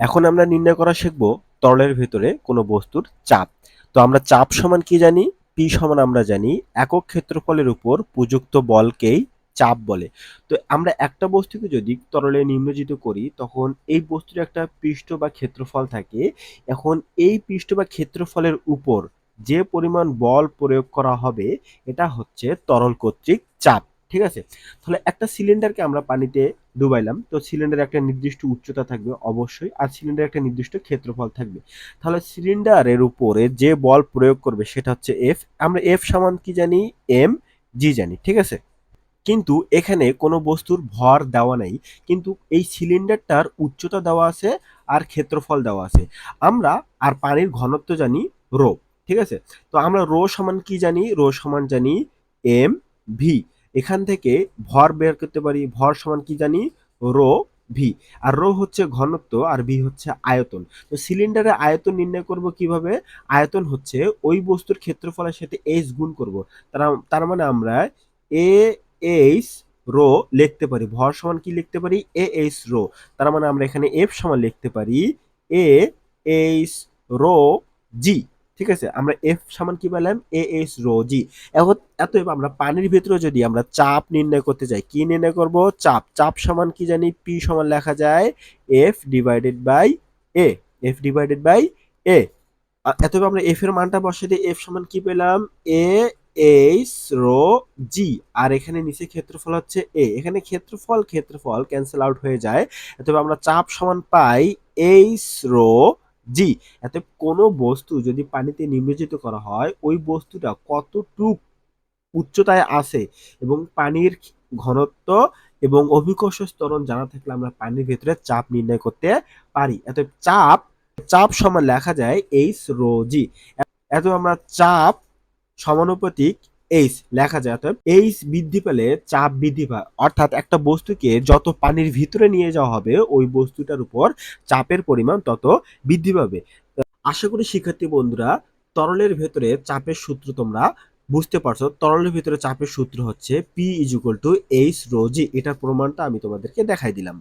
এখন আমরা নির্ণয় করা শিখব তরলের ভেতরে কোনো বস্তুর চাপ। তো আমরা চাপ সমান কি জানি? পি সমান আমরা জানি একক ক্ষেত্রফলের উপর প্রযুক্ত বলকেই চাপ বলে। তো আমরা একটা বস্তুকে যদি তরলে নিম্নজিত করি, তখন এই বস্তুর একটা পৃষ্ঠ বা ক্ষেত্রফল থাকে। এখন এই পৃষ্ঠ বা ক্ষেত্রফলের উপর যে পরিমাণ বল প্রয়োগ করা হবে, এটা হচ্ছে তরল কর্তৃক চাপ। ঠিক আছে? তাহলে একটা সিলিন্ডারকে আমরা পানিতে ডুবাইলাম। তো সিলিন্ডারের একটা নির্দিষ্ট উচ্চতা থাকবে অবশ্যই, আর সিলিন্ডারের একটা নির্দিষ্ট ক্ষেত্রফল থাকবে। তাহলে সিলিন্ডারের উপরে যে বল প্রয়োগ করবে সেটা হচ্ছে এফ আমরা এফ সমান কি জানি? এম জি জানি, ঠিক আছে? কিন্তু এখানে কোনো বস্তুর ভর দেওয়া নাই, কিন্তু এই সিলিন্ডারটার উচ্চতা দেওয়া আছে আর ক্ষেত্রফল দেওয়া আছে। আমরা আর পানির ঘনত্ব জানি রো, ঠিক আছে? তো আমরা রো সমান কি জানি? রো সমান জানি এম ভি এখান থেকে ভর বের করতে পারি, ভর সমান কি জানি? রো ভি আর রো হচ্ছে ঘনত্ব আর ভি হচ্ছে আয়তন। তো সিলিন্ডারের আয়তন নির্ণয় করব কীভাবে? আয়তন হচ্ছে ওই বস্তুর ক্ষেত্রফলের সাথে এইচ গুণ করব। তার তার মানে আমরা এ এইচ রো লিখতে পারি, ভর সমান কি লিখতে পারি? A H rho. তার মানে আমরা এখানে এফ সমান লিখতে পারি এ এইচ রো জি ঠিক আছে? আমরা এফ সমান কি পেলাম? এ এইচ রো, জি। এতএব আমরা পানির ভিতরে যদি আমরা চাপ নির্ণয় করতে যাই, কি নির্ণয় করব? চাপ। চাপ সমান কি জানি? পি সমান লেখা যায় F divided by A F divided by A এতএব আমরা এফ এর মানটা বসে দিয়ে এফ সমান কি পেলাম? এ এইচ রো, জি। আর এখানে নিচে ক্ষেত্রফল হচ্ছে এ এখানে ক্ষেত্রফল ক্ষেত্রফল ক্যান্সেল আউট হয়ে যায়। তবে আমরা চাপ সমান পাই এইচ রো জি এত কোনো বস্তু যদি পানিতে নিমজ্জিত করা হয়, ওই বস্তুটা কতটুক উচ্চতায় আছে এবং পানির ঘনত্ব এবং অভিকর্ষ স্তরণ জানা থাকলে আমরা পানির ভেতরে চাপ নির্ণয় করতে পারি। এত চাপ চাপ সমান লেখা যায় এইচ রো জি এত আমরা চাপ সমানুপাতিক এইচ লেখা যায়। অর্থাৎ এইচ বৃদ্ধি পেলে চাপ বৃদ্ধি পায়। অর্থাৎ একটা বস্তুকে যত পানির ভিতরে নিয়ে যাওয়া হবে, ওই বস্তুটার উপর চাপের পরিমাণ তত বৃদ্ধি পাবে। আশা করি শিক্ষার্থী বন্ধুরা, তরলের ভেতরে চাপের সূত্র তোমরা বুঝতে পারছ। তরলের ভিতরে চাপের সূত্র হচ্ছে P is equal to H rho G এটার প্রমাণটা আমি তোমাদেরকে দেখাই দিলাম।